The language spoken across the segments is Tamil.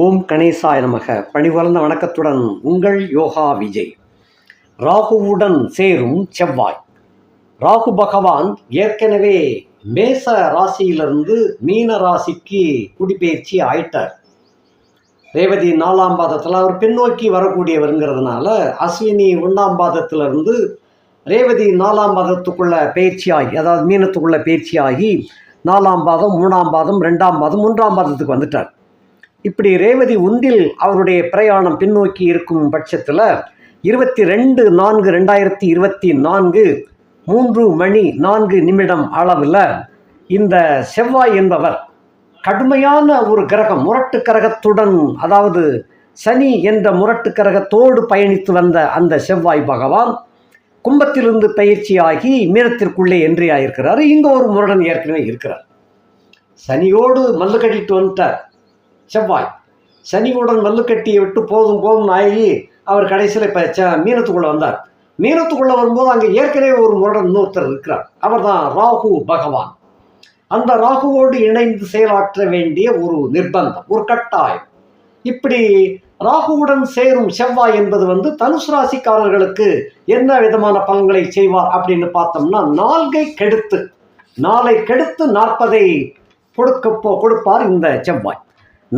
ஓம் கணேசாய நமக. பணிவளர்ந்த வணக்கத்துடன் உங்கள் யோகா விஜய். ராகுவுடன் சேரும் செவ்வாய். ராகு பகவான் ஏற்கனவே மேச ராசியிலிருந்து மீன ராசிக்கு குடிபெயர்ச்சி ஆயிட்டார். ரேவதி நாலாம் பாதத்தில் அவர் பின்னோக்கி வரக்கூடியவருங்கிறதுனால அஸ்வினி ஒன்றாம் பாதத்திலிருந்து ரேவதி நாலாம் பாதத்துக்குள்ள பயிற்சியாகி அதாவது மீனத்துக்குள்ள பயிற்சியாகி நாலாம் பாதம் மூணாம் பாதம் ரெண்டாம் பாதம் மூன்றாம் பாதத்துக்கு வந்துட்டார். இப்படி ரேவதி உந்தில் அவருடைய பிரயாணம் பின்னோக்கி இருக்கும் பட்சத்தில் இருபத்தி ரெண்டு நான்கு ரெண்டாயிரத்தி இருபத்தி நான்கு மூன்று மணி நான்கு நிமிடம் அளவில் இந்த செவ்வாய் என்பவர் கடுமையான ஒரு கிரகம் முரட்டு கிரகத்துடன் அதாவது சனி என்ற முரட்டு கிரகத்தோடு பயணித்து வந்த அந்த செவ்வாய் பகவான் கும்பத்திலிருந்து பயிற்சியாகி மீனத்திற்குள்ளே என்றே ஆயிருக்கிறார். இங்கே ஒரு முரடன் ஏற்கனவே இருக்கிறார். சனியோடு மல்லு கட்டிட்டு வந்துட்டார். செவ்வாய். சனியுடன் மல்லுக்கட்டியை விட்டு போதும் போதும் ஆகி அவர் கடைசியில் இப்போ ச மீனத்துக்குள்ளே வந்தார். மீனத்துக்குள்ளே வரும்போது அங்கே ஏற்கனவே ஒரு முரடன் இன்னொருத்தர் இருக்கிறார். அவர் தான் ராகு பகவான். அந்த ராகுவோடு இணைந்து செயலாற்ற வேண்டிய ஒரு நிர்பந்தம் ஒரு கட்டாயம். இப்படி ராகுவுடன் சேரும் செவ்வாய் என்பது வந்து தனுசு ராசிக்காரர்களுக்கு என்ன விதமான பலன்களை செய்வார் அப்படின்னு பார்த்தோம்னா நால்கை கெடுத்து நாளை கெடுத்து நாற்பதை கொடுக்க போ கொடுப்பார் இந்த செவ்வாய்.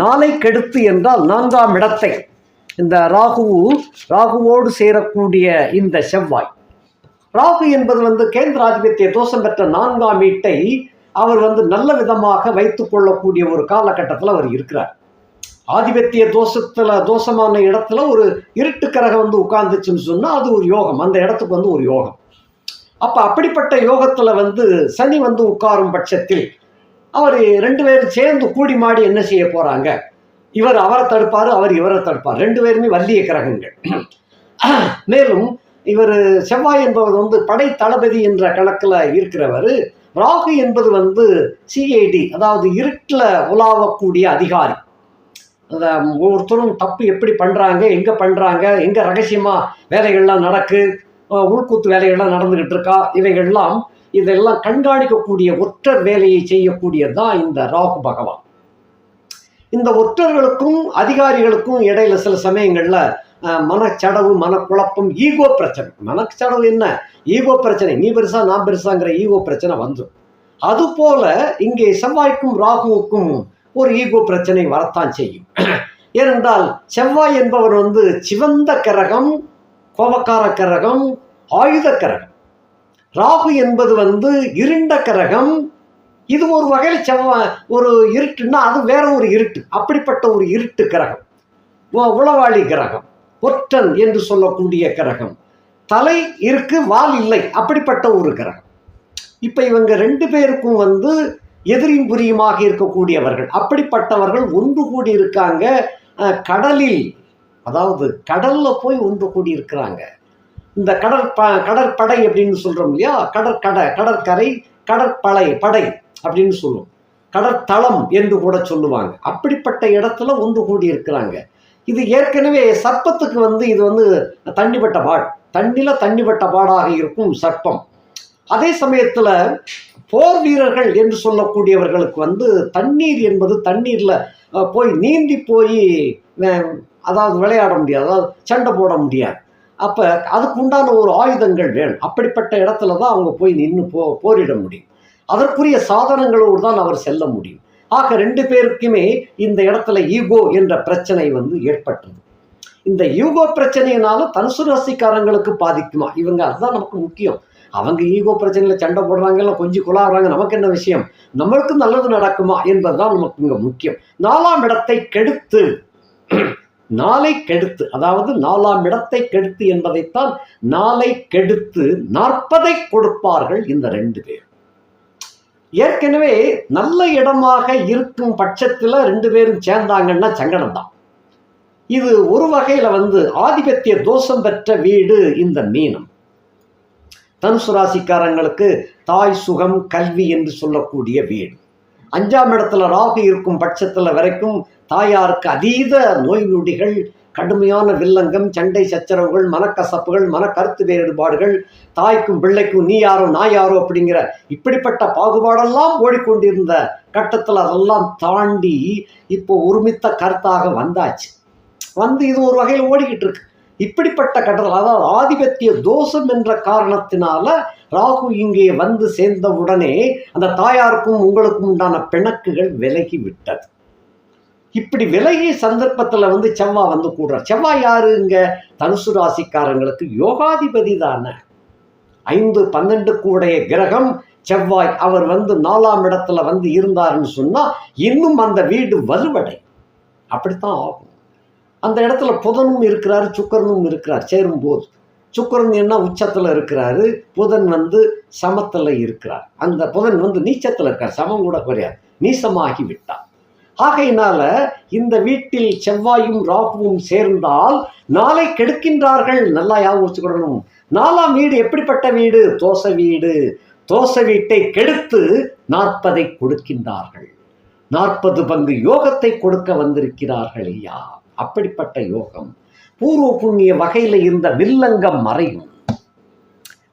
நாளை கெடுத்து என்றால் நான்காம் இடத்தை. இந்த ராகு ராகுவோடு சேரக்கூடிய இந்த செவ்வாய். ராகு என்பது வந்து கேந்திராதிபத்திய தோஷம் பெற்ற நான்காம் வீட்டை அவர் வந்து நல்ல விதமாக வைத்துக் கொள்ளக்கூடிய ஒரு காலகட்டத்தில் அவர் இருக்கிறார். ஆதிபத்திய தோஷத்துல தோஷமான இடத்துல ஒரு இருட்டு கரகம் வந்து உட்கார்ந்துச்சுன்னு சொன்னால் அது ஒரு யோகம். அந்த இடத்துக்கு வந்து ஒரு யோகம். அப்போ அப்படிப்பட்ட யோகத்துல வந்து சனி வந்து உட்காரும் பட்சத்தில் அவர் ரெண்டு பேரும் சேர்ந்து கூடி மாடி என்ன செய்ய போகிறாங்க இவர் அவரை தடுப்பார் அவர் இவரை தடுப்பார். ரெண்டு பேருமே வல்லிய கிரகங்கள். மேலும் இவர் செவ்வாய் என்பவர் வந்து படை தளபதி என்ற கணக்கில் இருக்கிறவர். ராகு என்பது வந்து சிஐடி அதாவது இருட்டில் உலாவக்கூடிய அதிகாரி. ஒவ்வொருத்தரும் தப்பு எப்படி பண்ணுறாங்க எங்கே பண்ணுறாங்க எங்கே ரகசியமாக வேலைகள்லாம் நடக்கு உள்கூத்து வேலைகள்லாம் நடந்துக்கிட்டு இருக்கா இவைகள்லாம் இதெல்லாம் கண்காணிக்கக்கூடிய ஒற்றர் வேலையை செய்யக்கூடியது தான் இந்த ராகு பகவான். இந்த ஒற்றர்களுக்கும் அதிகாரிகளுக்கும் இடையில சில சமயங்களில் மனச்சடவு மனக்குழப்பம் ஈகோ பிரச்சனை. மனச்சடவு என்ன? ஈகோ பிரச்சனை. நீ பெருசா நான் பெருசாங்கிற ஈகோ பிரச்சனை வந்துடும் அதுபோல இங்கே செவ்வாய்க்கும் ராகுவுக்கும் ஒரு ஈகோ பிரச்சனை வரத்தான் செய்யும். ஏனென்றால் செவ்வாய் என்பவர் வந்து சிவந்த கரகம் கோபக்கார கரகம் ஆயுத கிரகம். ராகு என்பது வந்து இருண்ட கிரகம். இது ஒரு வகையில் செவ்வ ஒரு இருட்டுன்னா அது வேற ஒரு இருட்டு. அப்படிப்பட்ட ஒரு இருட்டு கிரகம். உளவாளி கிரகம். ஒற்றன் என்று சொல்லக்கூடிய கிரகம். தலை இருக்கு வால் இல்லை. அப்படிப்பட்ட ஒரு கிரகம். இப்போ இவங்க ரெண்டு பேருக்கும் வந்து எதிரியும் புரியுமாக இருக்கக்கூடியவர்கள். அப்படிப்பட்டவர்கள் ஒன்று கூடி இருக்காங்க. கடலில் அதாவது கடல்ல போய் ஒன்று கூடி இருக்கிறாங்க. இந்த கடற்ப கடற்படை அப்படின்னு சொல்கிறோம் இல்லையா? கடற்கடை கடற்கரை கடற்படை படை அப்படின்னு சொல்லுவோம். கடற்தளம் என்று கூட சொல்லுவாங்க. அப்படிப்பட்ட இடத்துல ஒன்று கூடி இருக்கிறாங்க இது ஏற்கனவே சர்ப்பத்துக்கு வந்து இது வந்து தண்ணிப்பட்ட பாட் தண்ணியில் தண்ணிப்பட்ட பாடாக இருக்கும் சர்ப்பம். அதே சமயத்தில் போர் வீரர்கள் என்று சொல்லக்கூடியவர்களுக்கு வந்து தண்ணீர் என்பது தண்ணீரில் போய் நீந்தி போய் அதாவது விளையாட முடியாது. அதாவது சண்டை போட முடியாது. அப்போ அதுக்கு உண்டான ஒரு ஆயுதங்கள் வேணும். அப்படிப்பட்ட இடத்துல தான் அவங்க போய் நின்று போ போரிட முடியும். அதற்குரிய சாதனங்களோடு தான் அவர் செல்ல முடியும். ஆக ரெண்டு பேருக்குமே இந்த இடத்துல ஈகோ என்ற பிரச்சனை வந்து ஏற்பட்டது. இந்த ஈகோ பிரச்சனையினால தனுசு ராசிக்காரங்களுக்கு பாதிக்குமா? இவங்க அதுதான் நமக்கு முக்கியம். அவங்க ஈகோ பிரச்சனையில் சண்டை போடுறாங்க இல்லை கொஞ்சம் குழாடுறாங்க நமக்கு என்ன விஷயம்? நம்மளுக்கு நல்லது நடக்குமா என்பதுதான் நமக்கு இங்கே முக்கியம். நாலாம் இடத்தை கெடுத்து நாளை கெடுத்து அதாவது நாலாம் இடத்தை கெடுத்து என்பதைத்தான் நாளை கெடுத்து நாற்பதை கொடுப்பார்கள் இந்த ரெண்டு பேர். ஏற்கனவே நல்ல இடமாக இருக்கும் பட்சத்தில் ரெண்டு பேரும் சேர்ந்தாங்கன்னா சங்கடம் தான் இது ஒரு வகையில் வந்து ஆதிபத்திய தோஷம் பெற்ற வீடு இந்த மீனம். தனுசு ராசிக்காரங்களுக்கு தாய் சுகம் கல்வி என்று சொல்லக்கூடிய வீடு. அஞ்சாம் இடத்துல ராகு இருக்கும் பட்சத்தில் வரைக்கும் தாயாருக்கு அதீத நோய் நொடிகள் கடுமையான வில்லங்கம் சண்டை சச்சரவுகள் மனக்கசப்புகள் மன கருத்து வேறுபாடுகள் தாய்க்கும் பிள்ளைக்கும் நீ யாரோ நான் யாரோ அப்படிங்கிற இப்படிப்பட்ட பாகுபாடெல்லாம் ஓடிக்கொண்டிருந்த கட்டத்தில் அதெல்லாம் தாண்டி இப்போ ஒருமித்த கருத்தாக வந்தாச்சு. வந்து இது ஒரு வகையில் ஓடிக்கிட்டு இருக்கு. இப்படிப்பட்ட கட்டத்தில் அதாவது ஆதிபத்திய தோஷம் என்ற காரணத்தினால ராகு இங்கே வந்து சேர்ந்தவுடனே அந்த தாயாருக்கும் உங்களுக்கும் உண்டான பிணக்குகள் விலகி விட்டது. இப்படி விலகிய சந்தர்ப்பத்தில் வந்து செவ்வாய் வந்து கூடுறார். செவ்வாய் யாரு இங்க? தனுசு ராசிக்காரங்களுக்கு யோகாதிபதி தானே. ஐந்து பன்னெண்டு கூடைய கிரகம் செவ்வாய். அவர் வந்து நாலாம் இடத்துல வந்து இருந்தாருன்னு சொன்னால் இன்னும் அந்த வீடு வலுவடை. அப்படித்தான் ஆகும். அந்த இடத்துல புதனும் இருக்கிறாரு சுக்கரனும் இருக்கிறார் சேரும்போது. சுக்கரன் என்ன உச்சத்தில் இருக்கிறாரு? புதன் வந்து சமத்தில் இருக்கிறார். அந்த புதன் வந்து நீச்சத்தில் இருக்கார். சமம் கூட குறையாது. நீசமாகி விட்டார். ஆகையினால இந்த வீட்டில் செவ்வாயும் ராகுவும் சேர்ந்தால் நாளை கெடுக்கின்றார்கள். நல்லா ஞாபகம் வச்சுக்கிடணும் நாலாம் வீடு எப்படிப்பட்ட வீடு? தோசை வீடு. தோசை வீட்டை கெடுத்து நாற்பதை கொடுக்கின்றார்கள். நாற்பது பங்கு யோகத்தை கொடுக்க வந்திருக்கிறார்கள் ஐயா. அப்படிப்பட்ட யோகம். பூர்வ புண்ணிய வகையில் இருந்த வில்லங்கம் மறையும்.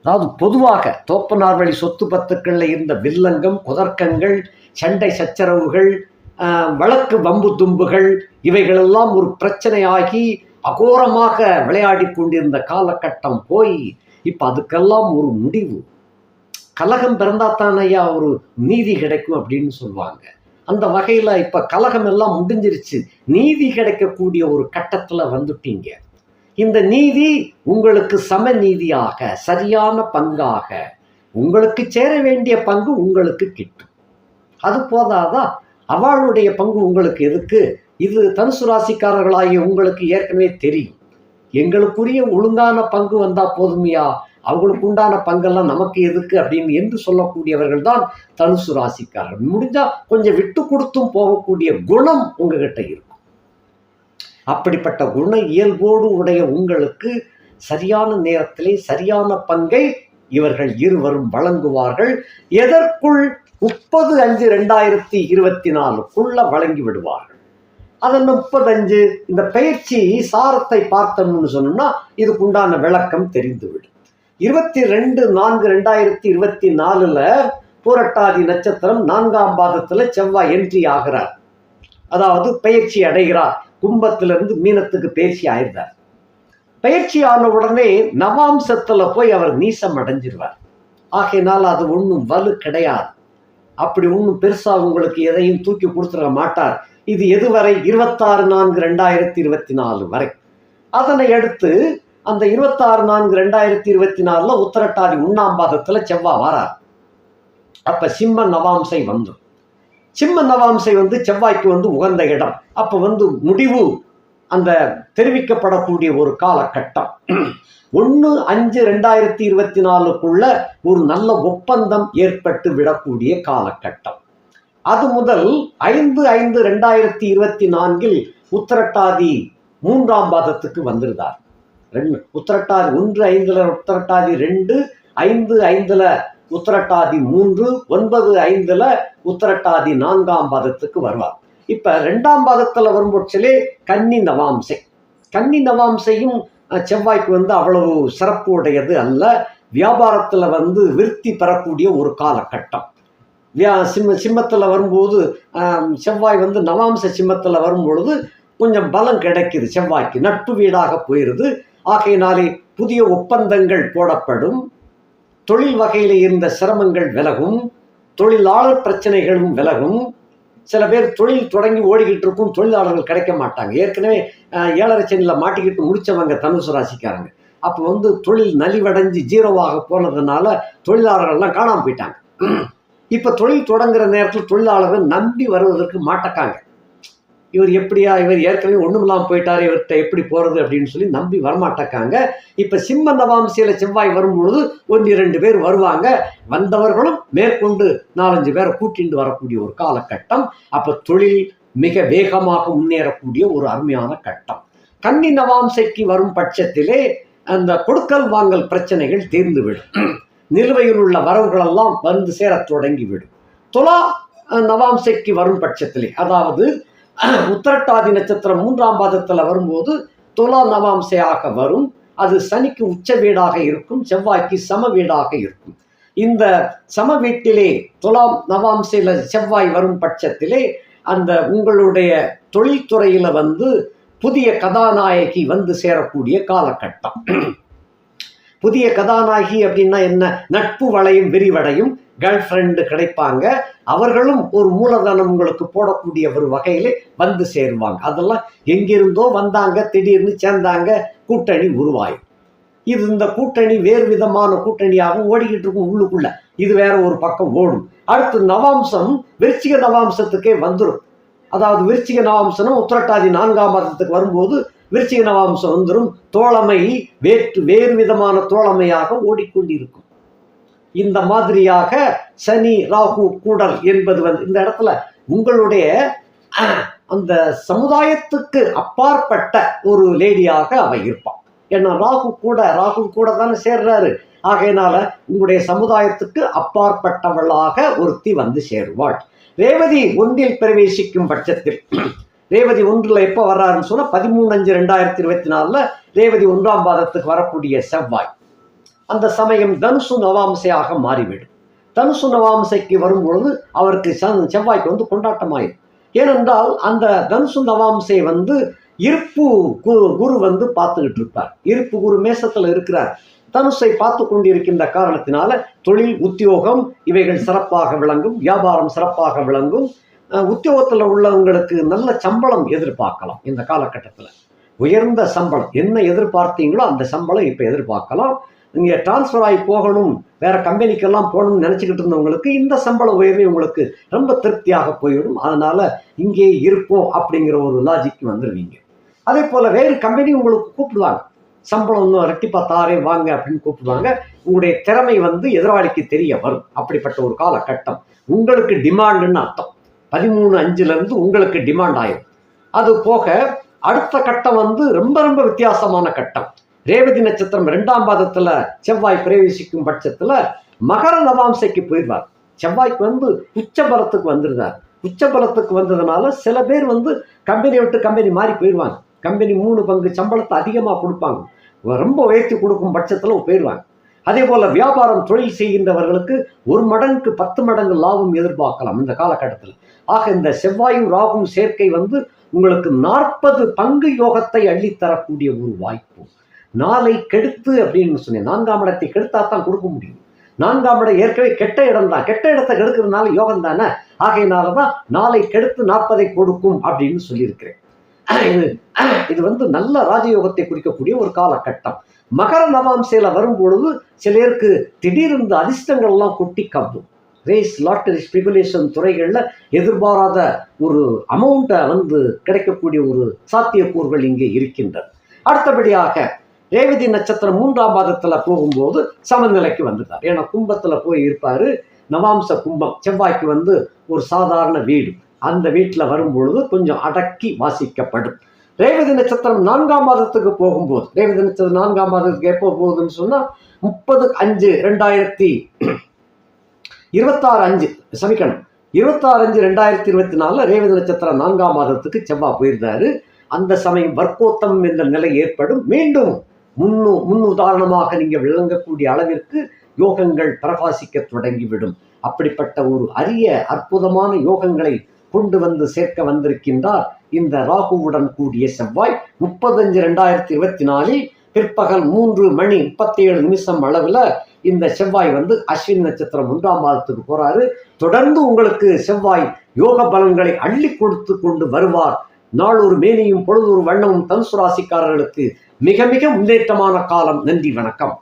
அதாவது பொதுவாக தோப்பனார் வழி சொத்து பத்துக்களில் இருந்த வில்லங்கம் குதர்க்கங்கள் சண்டை சச்சரவுகள் வழக்கு வம்பு தும்புகள் இவைகளெல்லாம் ஒரு பிரச்சனையாகி அகோரமாக விளையாடி கொண்டிருந்த காலகட்டம் போய் இப்போ அதுக்கெல்லாம் ஒரு முடிவு. கலகம் பிறந்தாதான் ஐயா ஒரு நீதி கிடைக்கும் அப்படின்னு சொல்லுவாங்க. அந்த வகையில் இப்போ கலகம் எல்லாம் முடிஞ்சிருச்சு. நீதி கிடைக்கக்கூடிய ஒரு கட்டத்தில் வந்துட்டீங்க. இந்த நீதி உங்களுக்கு சமநீதியாக சரியான பங்காக உங்களுக்கு சேர வேண்டிய பங்கு உங்களுக்கு கிட்டும். அது போதாதான் அவளுடைய பங்கு உங்களுக்கு எதுக்கு? இது தனுசு ராசிக்காரர்களாகிய உங்களுக்கு ஏற்கனவே தெரியும். எங்களுக்குரிய ஒழுங்கான பங்கு வந்தா போதுமையா அவங்களுக்கு உண்டான பங்கெல்லாம் நமக்கு எதுக்கு அப்படின்னு என்று சொல்லக்கூடியவர்கள் தான் தனுசு ராசிக்காரர்கள். முடிஞ்சா கொஞ்சம் விட்டு கொடுத்தும் போகக்கூடிய குணம் உங்ககிட்ட இருக்கும். அப்படிப்பட்ட குண இயல்போடு உடைய உங்களுக்கு சரியான நேரத்திலே சரியான பங்கை இவர்கள் இருவரும் வழங்குவார்கள். எதற்குள் முப்பது அஞ்சு ரெண்டாயிரத்தி இருபத்தி நாலுக்குள்ள வழங்கி விடுவார்கள். அதன் முப்பத்தஞ்சு இந்த பயிற்சி சாரத்தை பார்த்தோம்னு சொன்னோம்னா இதுக்கு உண்டான விளக்கம் தெரிந்துவிடும். இருபத்தி ரெண்டு நான்கு ரெண்டாயிரத்தி இருபத்தி நாலுல பூரட்டாதி நட்சத்திரம் நான்காம் பாதத்துல செவ்வாய் என்ட்ரி ஆகிறார். அதாவது பயிற்சி அடைகிறார். கும்பத்திலிருந்து மீனத்துக்கு பயிற்சி ஆயிருந்தார் பயிற்சி ஆன உடனே நவாம்சத்துல போய் அவர் நீசம் அடைஞ்சிருவார். ஆகையினால் அது ஒன்றும் வலு கிடையாது. அப்படி ஒன்றும் பெருசா உங்களுக்கு எதையும் தூக்கி கொடுத்துட மாட்டார். இது எதுவரை? இருபத்தாறு நான்கு ரெண்டாயிரத்தி இருபத்தி நாலு வரை. அதனை அடுத்து அந்த இருபத்தாறு நான்கு ரெண்டாயிரத்தி இருபத்தி நாலுல உத்தரட்டாதி உண்ணாம் பாதத்துல செவ்வாய் வாரார். அப்ப சிம்ம நவாம்சை வந்துடும் சிம்ம நவாம்சை வந்து செவ்வாய்க்கு வந்து உகந்த இடம். அப்ப வந்து முடிவு அந்த தெரிவிக்கப்படக்கூடிய ஒரு காலகட்டம். ஒன்று அஞ்சு ரெண்டாயிரத்தி இருபத்தி நாலுக்குள்ள ஒரு நல்ல ஒப்பந்தம் ஏற்பட்டு விடக்கூடிய காலகட்டம். அது முதல் ஐந்து ஐந்து ரெண்டாயிரத்தி இருபத்தி நான்கில் உத்தரட்டாதி மூன்றாம் பாதத்துக்கு வந்திருந்தார். ரெண்டு உத்தரட்டாதி ஒன்று ஐந்துல உத்தரட்டாதி ரெண்டு ஐந்து ஐந்துல உத்தரட்டாதி மூன்று ஒன்பது ஐந்துல உத்தரட்டாதி நான்காம் பாதத்துக்கு வருவார். இப்ப ரெண்டாம் பாதத்துல வரும்போச்சிலே கன்னி நவாம்சை. கன்னி நவாம்சையும் செவ்வாய்க்கு வந்து அவ்வளவு சிறப்பு உடையது அல்ல. வியாபாரத்துல வந்து விருத்தி பெறக்கூடிய ஒரு காலகட்டம். வியா சிம்ம சிம்மத்தில் வரும்போது செவ்வாய் வந்து நவாம்ச சிம்மத்தில் வரும்பொழுது கொஞ்சம் பலம் கிடைக்குது. செவ்வாய்க்கு நட்பு வீடாக போயிடுது ஆகையினாலே புதிய ஒப்பந்தங்கள் போடப்படும். தொழில் வகையில் இருந்த சிரமங்கள் விலகும். தொழிலாளர் பிரச்சனைகளும் விலகும். சில பேர் தொழில் தொடங்கி ஓடிக்கிட்டு இருக்கும் தொழிலாளர்கள் கிடைக்க மாட்டாங்க. ஏற்கனவே ஏழரை சென்னில் மாட்டிக்கிட்டு முடிச்சவங்க தனுசு ராசிக்காரங்க. அப்போ வந்து தொழில் நலிவடைஞ்சு ஜீரோவாக போனதுனால தொழிலாளர்கள்லாம் காணாமல் போயிட்டாங்க. இப்போ தொழில் தொடங்குற நேரத்தில் தொழிலாளர்கள் நம்பி வருவதற்கு மாட்டக்காங்க. இவர் எப்படியா இவர் ஏற்கனவே ஒன்றும் இல்லாமல் போயிட்டார் இவர்கிட்ட எப்படி போகிறது அப்படின்னு சொல்லி நம்பி வரமாட்டக்காங்க. இப்போ சிம்ம நவாம்சியில் செவ்வாய் வரும்பொழுது ஒன்று இரண்டு பேர் வருவாங்க. வந்தவர்களும் மேற்கொண்டு நாலஞ்சு பேரை கூட்டிட்டு வரக்கூடிய ஒரு காலகட்டம். அப்போ தொழில் மிக வேகமாக முன்னேறக்கூடிய ஒரு அருமையான கட்டம். கன்னி நவாம்சைக்கு வரும் பட்சத்திலே அந்த கொடுக்கல் வாங்கல் பிரச்சனைகள் தீர்ந்துவிடும். நிலுவையில் உள்ள வரவுகளெல்லாம் வந்து சேரத் தொடங்கிவிடும். துலா நவாம்சைக்கு வரும் பட்சத்திலே அதாவது உத்தரட்டாதி நட்சத்திரம் மூன்றாம் பாதத்தில் வரும்போது துலா நவாம்சையாக வரும். அது சனிக்கு உச்ச வீடாக இருக்கும் செவ்வாய்க்கு சம வீடாக இருக்கும். இந்த சம வீட்டிலே துலாம் நவாம்சையில் செவ்வாய் வரும் பட்சத்திலே அந்த உங்களுடைய தொழில்துறையில வந்து புதிய கதாநாயகி வந்து சேரக்கூடிய காலகட்டம். புதிய கதாநாயகி அப்படின்னா என்ன? நட்பு வளையும் விரிவடையும். கேர்ள் ஃப்ரெண்டு கிடைப்பாங்க. அவர்களும் ஒரு மூலதனம் உங்களுக்கு போடக்கூடிய ஒரு வகையிலே வந்து சேருவாங்க. அதெல்லாம் எங்கிருந்தோ வந்தாங்க திடீர்னு சேர்ந்தாங்க கூட்டணி உருவாயும் இது இந்த கூட்டணி வேறு விதமான கூட்டணியாகவும் ஓடிக்கிட்டு இருக்கும் உள்ளுக்குள்ள. இது வேற ஒரு பக்கம் ஓடும். அடுத்து நவாம்சம் விருச்சிக நவாம்சத்துக்கே வந்துடும் அதாவது விருச்சிக நவாம்சனம் உத்திரட்டாதி நான்காம் மாதத்துக்கு வரும்போது விருச்சிக நவாம்சம் வந்துடும் தோழமை வேற்று வேறு விதமான தோழமையாக ஓடிக்கொண்டிருக்கும். இந்த மாதிரியாக சனி ராகு கூடல் என்பது வந்து இந்த இடத்துல உங்களுடைய அந்த சமுதாயத்துக்கு அப்பாற்பட்ட ஒரு லேடியாக அவ இருப்பான் ஏன்னா ராகு கூட ராகு கூட தானே சேர்றாரு. ஆகையினால உங்களுடைய சமுதாயத்துக்கு அப்பாற்பட்டவளாக ஒருத்தி வந்து சேருவாள். ரேவதி ஒன்றில் பிரவேசிக்கும் பட்சத்தில் ரேவதி ஒன்றில் எப்போ வர்றாருன்னு சொன்னால் பதிமூணு அஞ்சு ரெண்டாயிரத்தி இருபத்தி நாலில் ரேவதி ஒன்றாம் பாதத்துக்கு வரக்கூடிய செவ்வாய். அந்த சமயம் தனுசு நவாம்சையாக மாறிவிடும். தனுசு நவாம்சைக்கு வரும்பொழுது அவருக்கு ச- செவ்வாய்க்கு வந்து கொண்டாட்டமாயிடும் ஏனென்றால் அந்த தனுசு நவாம்சை வந்து இருப்பு குரு குரு வந்து பார்த்துக்கிட்டு இருப்பார் இருப்பு குரு மேசத்தில் இருக்கிறார். தனுசை பார்த்து கொண்டிருக்கின்ற காரணத்தினால தொழில் உத்தியோகம் இவைகள் சிறப்பாக விளங்கும் வியாபாரம் சிறப்பாக விளங்கும். உத்தியோகத்தில் உள்ளவங்களுக்கு நல்ல சம்பளம் எதிர்பார்க்கலாம் இந்த காலகட்டத்தில். உயர்ந்த சம்பளம். என்ன எதிர்பார்த்தீங்களோ அந்த சம்பளம் இப்போ எதிர்பார்க்கலாம். நீங்கள் டிரான்ஸ்ஃபர் ஆகி போகணும் வேற கம்பெனிக்கெல்லாம் போகணும்னு நினச்சிக்கிட்டு இருந்தவங்களுக்கு இந்த சம்பள உயர்வு உங்களுக்கு ரொம்ப திருப்தியாக போயிடும். அதனால் இங்கே இருப்போம் அப்படிங்கிற ஒரு லாஜிக் வந்துடுவீங்க அதே போல் வேறு கம்பெனி உங்களுக்கு கூப்பிடுவாங்க. சம்பளம் இன்னும் ரெட்டிப்பா தாரே வாங்க அப்படின்னு கூப்பிடுவாங்க. உங்களுடைய திறமை வந்து எதிராளிக்கு தெரிய வரும். அப்படிப்பட்ட ஒரு காலகட்டம். உங்களுக்கு டிமாண்டுன்னு அர்த்தம். பதிமூணு அஞ்சுலேருந்து உங்களுக்கு டிமாண்ட் ஆயிடும் அது போக அடுத்த கட்டம் வந்து ரொம்ப ரொம்ப வித்தியாசமான கட்டம். ரேவதி நட்சத்திரம் ரெண்டாம் பாதத்தில் செவ்வாய் பிரவேசிக்கும் பட்சத்தில் மகர நவாம்சைக்கு போயிடுவார். செவ்வாய்க்கு வந்து உச்சபலத்துக்கு வந்துருந்தார் உச்சபலத்துக்கு வந்ததுனால சில பேர் வந்து கம்பெனி விட்டு கம்பெனி மாறி போயிடுவாங்க. கம்பெனி மூணு பங்கு சம்பளத்தை அதிகமாக கொடுப்பாங்க. ரொம்ப உயர்த்தி கொடுக்கும் பட்சத்தில் போயிடுவாங்க. அதே போல் வியாபாரம் தொழில் செய்கின்றவர்களுக்கு ஒரு மடங்குக்கு பத்து மடங்கு லாபம் எதிர்பார்க்கலாம் இந்த காலகட்டத்தில். ஆக இந்த செவ்வாயும் ராகும் சேர்க்கை வந்து உங்களுக்கு நாற்பது பங்கு யோகத்தை அள்ளித்தரக்கூடிய ஒரு வாய்ப்பு. நாளை கெடுத்து அப்படின்னு சொன்னேன். நான்காம் இடத்தை கெடுத்தா தான் கொடுக்க முடியும். நான்காம் இடம் ஏற்கனவே கெட்ட இடம் தான். கெட்ட இடத்தை கெடுக்கிறதுனால யோகம் தானே? ஆகையினால தான் நாளை கெடுத்து நாற்பதை கொடுக்கும் அப்படின்னு சொல்லியிருக்கிறேன். இது வந்து நல்ல ராஜயோகத்தை குறிக்கக்கூடிய ஒரு காலகட்டம். மகர நவாம்சையில வரும்பொழுது சிலருக்கு திடீர்ந்து அதிர்ஷ்டங்கள் எல்லாம் கொட்டி கவ்வும். ரேஸ் லாட்டரி ஸ்பெகுலேஷன் துறைகளில் எதிர்பாராத ஒரு அமௌண்ட்டை வந்து கிடைக்கக்கூடிய ஒரு சாத்தியக்கூறுகள் இங்கே இருக்கின்றன. அடுத்தபடியாக ரேவதி நட்சத்திரம் மூன்றாம் பாதத்தில் போகும்போது சமநிலைக்கு வந்துட்டார். ஏன்னா கும்பத்தில் போய் இருப்பார். நவாம்ச கும்பம் செவ்வாய்க்கு வந்து ஒரு சாதாரண வீடு. அந்த வீட்டில் வரும்பொழுது கொஞ்சம் அடக்கி வாசிக்கப்படும். ரேவதி நட்சத்திரம் நான்காம் மாதத்துக்கு போகும்போது ரேவதி நட்சத்திரம் நான்காம் மாதத்துக்கு எப்போ போகுதுன்னு சொன்னால் முப்பது அஞ்சு ரெண்டாயிரத்தி இருபத்தாறு அஞ்சு சமிக்கணும் இருபத்தாறு அஞ்சு ரெண்டாயிரத்தி இருபத்தி நாலில் ரேவதி நட்சத்திரம் நான்காம் மாதத்துக்கு செவ்வாய் போயிருந்தாரு. அந்த சமயம் வர்க்கோத்தம் என்ற நிலை ஏற்படும். மீண்டும் முன்னு முன் உதாரணமாக நீங்கள் விளங்கக்கூடிய அளவிற்கு யோகங்கள் பிரகாசிக்க தொடங்கிவிடும். அப்படிப்பட்ட ஒரு அரிய அற்புதமான யோகங்களை கொண்டு வந்து சேர்க்க வந்திருக்கின்றார் இந்த ராகுவுடன் கூடிய செவ்வாய். முப்பத்தஞ்சு ரெண்டாயிரத்தி இருபத்தி நாலில் பிற்பகல் மூன்று மணி முப்பத்தி ஏழு நிமிஷம் அளவில் இந்த செவ்வாய் வந்து அஸ்வின் நட்சத்திரம் ஒன்றாம் மாதத்துக்கு போறாரு. தொடர்ந்து உங்களுக்கு செவ்வாய் யோக பலன்களை அள்ளி கொடுத்து கொண்டு வருவார். நாளொரு மேனியும் பொழுதொரு வண்ணமும் தனுசு ராசிக்காரர்களுக்கு மிக மிக முன்னேற்றமான காலம். நன்றி வணக்கம்.